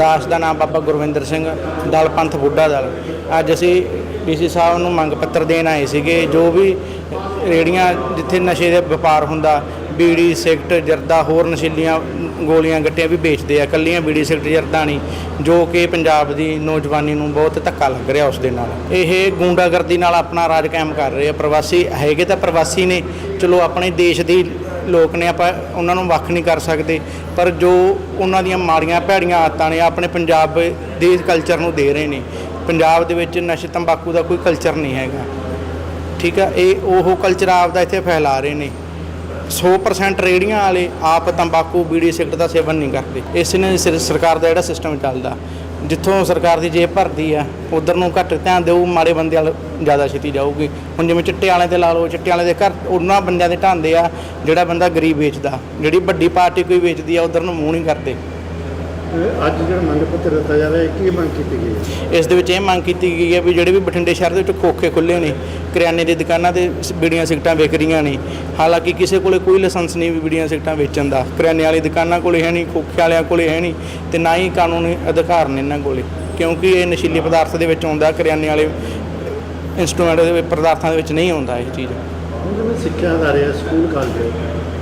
ਦਾਸ ਦਾ ਨਾਮ ਬਾਬਾ ਗੁਰਵਿੰਦਰ ਸਿੰਘ, ਦਲ ਪੰਥ ਬੁੱਢਾ ਦਲ। ਅੱਜ ਅਸੀਂ ਡੀਸੀ ਸਾਹਿਬ ਨੂੰ ਮੰਗ ਪੱਤਰ ਦੇਣ ਆਏ ਸੀਗੇ, ਜੋ ਵੀ ਰੇੜੀਆਂ ਜਿੱਥੇ ਨਸ਼ੇ ਦੇ ਵਪਾਰ ਹੁੰਦਾ ਬੀੜੀ ਸਿਗਰਟ ਜਰਦਾ ਹੋਰ ਨਸ਼ੀਲੀਆਂ ਗੋਲੀਆਂ ਗੱਟੀਆਂ ਵੀ ਵੇਚਦੇ ਆ। ਕੱਲੀਆਂ ਬੀੜੀ ਸਿਗਰਟ ਜਰਦਾ ਨਹੀਂ, ਜੋ ਕਿ ਪੰਜਾਬ ਦੀ ਨੌਜਵਾਨੀ ਨੂੰ ਬਹੁਤ ਧੱਕਾ ਲੱਗ ਰਿਹਾ ਉਸ ਦੇ ਨਾਲ। ਇਹ ਗੁੰਡਾਗਰਦੀ ਨਾਲ ਆਪਣਾ ਰਾਜ ਕਾਇਮ ਕਰ ਰਹੇ ਆ। ਪ੍ਰਵਾਸੀ ਹੈਗੇ ਤਾਂ ਪ੍ਰਵਾਸੀ ਨੇ, ਚਲੋ ਆਪਣੇ ਦੇਸ਼ ਦੀ ਲੋਕ ਨੇ, ਆਪਾਂ ਉਹਨਾਂ ਨੂੰ ਵੱਖ ਨਹੀਂ ਕਰ ਸਕਦੇ, ਪਰ ਜੋ ਉਹਨਾਂ ਦੀਆਂ ਮਾੜੀਆਂ ਭੈੜੀਆਂ ਆਦਤਾਂ ਨੇ, ਆਪਣੇ ਪੰਜਾਬ ਦੇ ਕਲਚਰ ਨੂੰ ਦੇ ਰਹੇ ਨੇ। ਪੰਜਾਬ ਦੇ ਵਿੱਚ ਨਸ਼ੇ, ਤੰਬਾਕੂ ਦਾ ਕੋਈ ਕਲਚਰ ਨਹੀਂ ਹੈਗਾ। ਠੀਕ ਆ, ਇਹ ਉਹ ਕਲਚਰ ਆਪ ਦਾ ਇੱਥੇ ਫੈਲਾ ਰਹੇ ਨੇ। 100% ਰੇੜੀਆਂ ਵਾਲੇ ਆਪ ਤੰਬਾਕੂ, ਬੀੜੀ, ਸਿਗਰਟ ਦਾ ਸੇਵਨ ਨਹੀਂ ਕਰਦੇ। ਇਸ ਨੇ ਸਿਰ- ਸਰਕਾਰ ਦਾ ਜਿਹੜਾ ਸਿਸਟਮ ਚੱਲਦਾ। ਜਿੱਥੋਂ ਸਰਕਾਰ ਦੀ ਜੇਬ ਭਰਦੀ ਆ, ਉਧਰ ਨੂੰ ਘੱਟ ਧਿਆਨ ਦੇਊ ਮਾੜੇ ਬੰਦੇ ਵਾਲ ਜ਼ਿਆਦਾ ਛੇਤੀ ਜਾਊਗੀ। ਹੁਣ ਜਿਵੇਂ ਚਿੱਟੇ ਵਾਲਿਆਂ ਤੇ ਲਾ ਲਓ, ਚਿੱਟੇ ਵਾਲੇ ਦੇ ਘਰ ਉਹਨਾਂ ਬੰਦਿਆਂ ਦੇ ਢਾਂਦੇ ਆ, ਜਿਹੜਾ ਬੰਦਾ ਗਰੀਬ ਵੇਚਦਾ। ਜਿਹੜੀ ਵੱਡੀ ਪਾਰਟੀ ਕੋਈ ਵੇਚਦੀ ਆ, ਉਧਰ ਨੂੰ ਮੂੰਹ ਨਹੀਂ ਕਰਦੇ। ਅੱਜ ਜਿਹੜਾ ਮੰਗ ਪੱਤਰ ਦਿੱਤਾ ਜਾ ਰਿਹਾ ਹੈ ਕੀ ਮੰਗ ਕੀਤੀ ਗਈ ਹੈ? ਇਸ ਦੇ ਵਿੱਚ ਇਹ ਮੰਗ ਕੀਤੀ ਗਈ ਹੈ ਵੀ ਜਿਹੜੇ ਵੀ ਬਠਿੰਡੇ ਸ਼ਹਿਰ ਦੇ ਵਿੱਚ ਖੋਖੇ ਖੁੱਲੇ ਨੇ ਕਰਿਆਨੇ ਦੀ ਦੁਕਾਨਾਂ ਤੇ ਸ- ਬੀੜੀਆਂ ਸਿਗਟਾਂ ਵਿਕ ਰਹੀਆਂ ਨੇ ਹਾਲਾਂਕਿ ਕਿਸੇ ਕੋਲੇ ਕੋਈ ਲਾਇਸੈਂਸ ਨਹੀਂ ਵੀ ਬੀੜੀਆਂ ਸਿਗਟਾਂ ਵੇਚਣ ਦਾ ਕਰਿਆਨੇ ਵਾਲੀ ਦੁਕਾਨਾਂ ਕੋਲੇ ਹੈ ਨਹੀਂ ਖੋਖੇ ਵਾਲਿਆਂ ਕੋਲੇ ਹੈ ਨਹੀਂ ਤੇ ਨਾ ਹੀ ਕਾਨੂੰਨੀ ਅਧਿਕਾਰ ਨੇ ਇਹਨਾਂ ਕੋਲੇ ਕਿਉਂਕਿ ਇਹ ਨਸ਼ੀਲੇ ਪਦਾਰਥ ਦੇ ਵਿੱਚ ਆਉਂਦਾ ਕਰਿਆਨੇ ਵਾਲੇ ਇਨਸਟਰੂਮੈਂਟ ਦੇ ਵਿੱਚ ਪਦਾਰਥਾਂ ਦੇ ਵਿੱਚ ਨਹੀਂ ਆਉਂਦਾ ਇਹ ਚੀਜ਼। ਹੁਣ ਜਿਵੇਂ ਸਿੱਖਿਆ ਅਦਾਰੇ ਆ ਸਕੂਲ ਕਾਲਜ।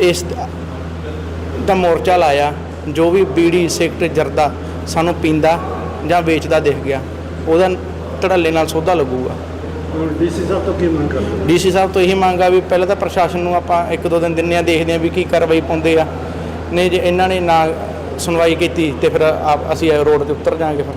ਇਸ ਦਾ ਮੋਰਚਾ ਲਾਇਆ ਜੋ ਵੀ ਬੀੜੀ ਸਿਗਰਟ ਜਰਦਾ ਸਾਨੂੰ ਪੀਂਦਾ ਜਾਂ ਵੇਚਦਾ ਦਿਖ ਗਿਆ ਉਹਦਾ ਧੜੱਲੇ ਨਾਲ ਸੌਦਾ ਲੱਗੂਗਾ। ਡੀਸੀ ਸਾਹਿਬ ਤੋਂ ਕੀ ਮੰਗ ਕਰਦੇ? ਡੀਸੀ ਸਾਹਿਬ ਤੋਂ ਇਹੀ ਮੰਗ ਆ ਵੀ ਪਹਿਲਾਂ ਤਾਂ ਪ੍ਰਸ਼ਾਸਨ ਨੂੰ ਆਪਾਂ ਇੱਕ ਦੋ ਦਿਨ ਦਿੰਦੇ ਆ ਦੇਖਦੇ ਆ ਵੀ ਕੀ ਕਾਰਵਾਈ ਪਾਉਂਦੇ ਆ। ਨਹੀਂ ਜੇ ਇਹਨਾਂ ਨੇ ਨਾ ਸੁਣਵਾਈ ਕੀਤੀ ਤੇ ਫਿਰ ਆਪ ਅਸੀਂ ਰੋਡ ਤੇ ਉਤਰ ਜਾਾਂਗੇ ਫਿਰ।